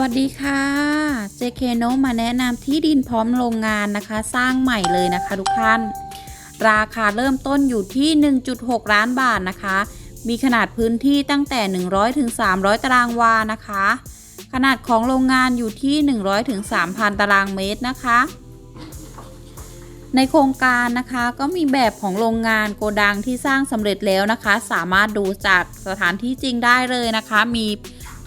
วัสดีค่ะ JK โนมาแนะนำที่ดินพร้อมโรงงานนะคะ สร้างใหม่เลยนะคะทุกท่าน ราคาเริ่มต้นอยู่ที่ 1.6 ล้านบาทนะคะ มีขนาดพื้นที่ตั้งแต่ 100ถึง300 ตารางวานะคะ ขนาดของโรงงานอยู่ที่ 100ถึง3,000 ตารางเมตรนะคะ ในโครงการนะคะก็มีแบบของโรงงานโกดังที่สร้างสำเร็จแล้วนะคะ สามารถดูจากสถานที่จริงได้เลยนะคะ มี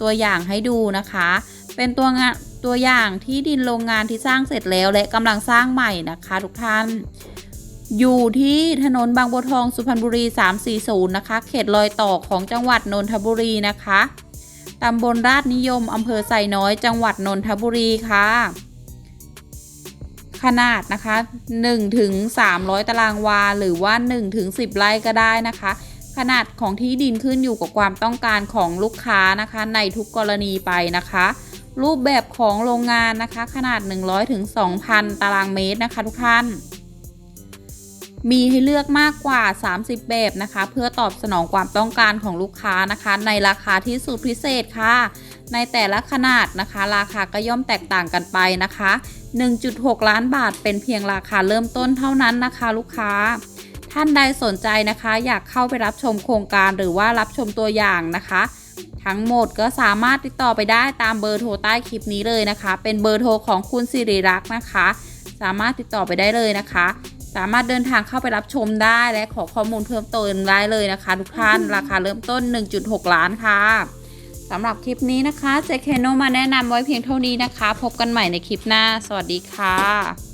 ตัวอย่างให้ดูนะคะ เป็นตัวงานตัวอย่างที่ดินโรงงานที่สร้างเสร็จแล้วและกำลังสร้างใหม่นะคะทุกท่าน อยู่ที่ถนนบางบัวทองสุพรรณบุรี 340 นะคะ เขตรอยต่อของจังหวัดนนทบุรีนะคะตำบลราชนิยมอำเภอไซน้อย จังหวัดนนทบุรีค่ะ ขนาดนะคะ1ถึง300 ตารางวา หรือว่า1ถึง10 ไร่ก็ได้นะคะ ขนาดของที่ดินขึ้นอยู่กับความต้องการของลูกค้านะคะ ในทุกกรณีไปนะคะ รูปแบบของโรงงานนะคะ ขนาด 100ถึง2,000ตารางเมตรนะคะทุกท่าน มีให้เลือกมากกว่า 30 แบบนะคะ เพื่อตอบสนองความต้องการของลูกค้านะคะ ในราคาที่สุดพิเศษค่ะ ในแต่ละขนาดนะคะ ราคาก็ย่อมแตกต่างกันไปนะคะ 1.6 ล้านบาทเป็นเพียงราคาเริ่มต้นเท่านั้นนะคะ ลูกค้าท่านใดสนใจนะคะ อยากเข้าไปรับชมโครงการหรือว่ารับชมตัวอย่างนะคะ ทั้งหมดก็สามารถติดต่อไปได้ตามเบอร์โทรใต้คลิปนี้เลยนะคะ เป็นเบอร์โทรของคุณสิริรักษ์นะคะ สามารถติดต่อไปได้เลยนะคะ สามารถเดินทางเข้าไปรับชมได้และขอข้อมูลเพิ่มเติมได้เลยนะคะ ทุกท่านราคาเริ่มต้น 1.6 ล้านค่ะสำหรับคลิปนี้นะคะเจคนโนมาแนะนำไว้เพียงเท่านี้นะคะ พบกันใหม่ในคลิปหน้า สวัสดีค่ะ